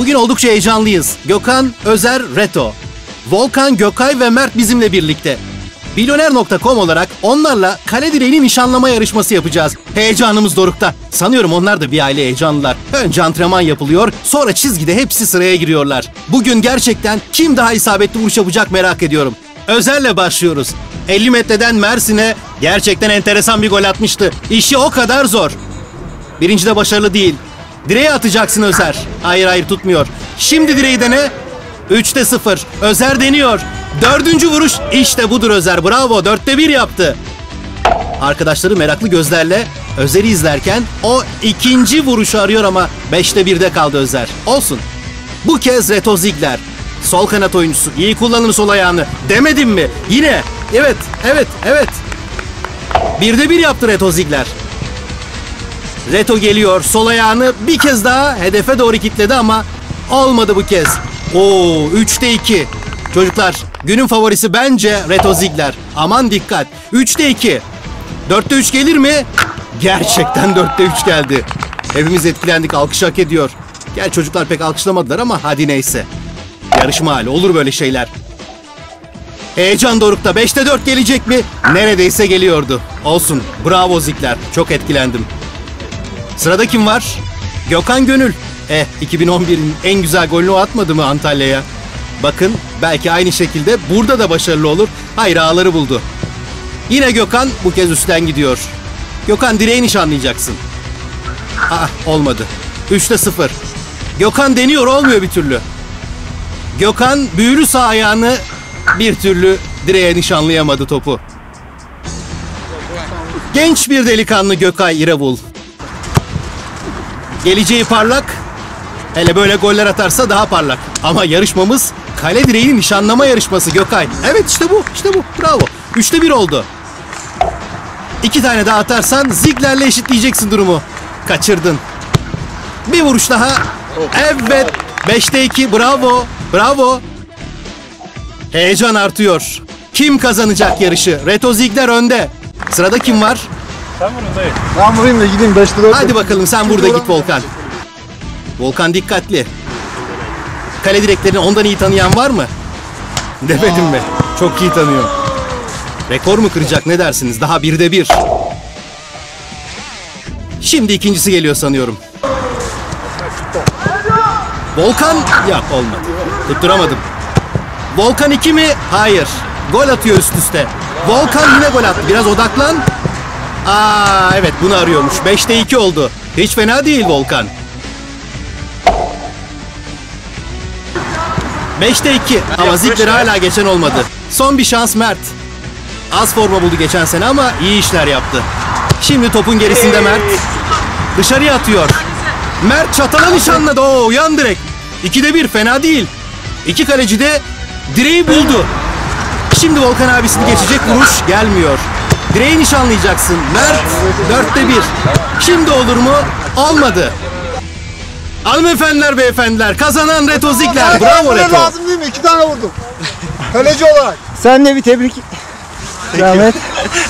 Bugün oldukça heyecanlıyız. Gökhan, Özer, Reto. Volkan, Gökay ve Mert bizimle birlikte. Milyoner.com olarak onlarla kale direğini nişanlama yarışması yapacağız. Heyecanımız dorukta. Sanıyorum onlar da bir aile heyecanlılar. Önce antrenman yapılıyor, sonra çizgide hepsi sıraya giriyorlar. Bugün gerçekten kim daha isabetli vuruş yapacak merak ediyorum. Özer'le başlıyoruz. 50 metreden Mersin'e gerçekten enteresan bir gol atmıştı. İşi o kadar zor. Birinci de başarılı değil. Direğe atacaksın Özer. Hayır hayır tutmuyor. Şimdi direği dene. 3'te 0. Özer deniyor. Dördüncü vuruş. İşte budur Özer. Bravo. Dörtte bir yaptı. Arkadaşları meraklı gözlerle Özer'i izlerken o ikinci vuruşu arıyor ama 5'te 1'de kaldı Özer. Olsun. Bu kez Reto Ziegler. Sol kanat oyuncusu. İyi kullanın sol ayağını. Demedim mi? Yine. Evet, evet, evet. Birde bir yaptı Reto Ziegler. Reto geliyor. Sol ayağını bir kez daha hedefe doğru kitledi ama olmadı bu kez. Oo 3'te 2. Çocuklar günün favorisi bence Reto Ziegler. Aman dikkat. 3'te 2. 4'te 3 gelir mi? Gerçekten 4'te 3 geldi. Hepimiz etkilendik. Alkış hak ediyor. Gel çocuklar pek alkışlamadılar ama hadi neyse. Yarışma hali olur böyle şeyler. Heyecan dorukta 5'te 4 gelecek mi? Neredeyse geliyordu. Olsun. Bravo Zikler. Çok etkilendim. Sırada kim var? Gökhan Gönül. Eh 2011'in en güzel golünü atmadı mı Antalya'ya? Bakın belki aynı şekilde burada da başarılı olur. Hayır ağları buldu. Yine Gökhan bu kez üstten gidiyor. Gökhan direği nişanlayacaksın. Aa olmadı. 3'te 0. Gökhan deniyor olmuyor bir türlü. Gökhan büyülü sağ ayağını bir türlü direğe nişanlayamadı topu. Genç bir delikanlı Gökay İravul. Geleceği parlak. Hele böyle goller atarsa daha parlak. Ama yarışmamız kale direğini nişanlama yarışması Gökay. Evet işte bu, işte bu. Bravo. Üçte bir oldu. İki tane daha atarsan Zigler'le eşitleyeceksin durumu. Kaçırdın. Bir vuruş daha. Evet. Beşte iki. Bravo. Bravo. Heyecan artıyor. Kim kazanacak yarışı? Reto Ziegler önde. Sırada kim var? Ben vurayım da gideyim 5'te 4. Hadi bakalım sen burada git Volkan. Volkan dikkatli. Kale direklerini ondan iyi tanıyan var mı? Demedim mi? Çok iyi tanıyor. Rekor mu kıracak ne dersiniz? Daha birde bir. Şimdi ikincisi geliyor sanıyorum. Volkan yok olmadı. Tutturamadım. Volkan 2 mi? Hayır. Gol atıyor üst üste. Volkan yine gol attı. Biraz odaklan. Aa evet bunu arıyormuş. 5'te 2 oldu. Hiç fena değil Volkan. 5'te 2 ama Ziggler hala geçen olmadı. Son bir şans Mert. Az forma buldu geçen sene ama iyi işler yaptı. Şimdi topun gerisinde Mert. Dışarıya atıyor. Mert çatala nişanladı. Oo yan direk. 2'de 1 fena değil. İki kaleci de direği buldu. Şimdi Volkan abisini geçecek vuruş gelmiyor. Direği nişanlayacaksın. Mert dörtte bir. Şimdi olur mu? Olmadı. Hanımefendiler beyefendiler kazanan Reto Ziegler. Bravo Reto. lazım değil mi? 2 tane vurdum. Kaleci olarak. Sen de bir tebrik. Rahmet.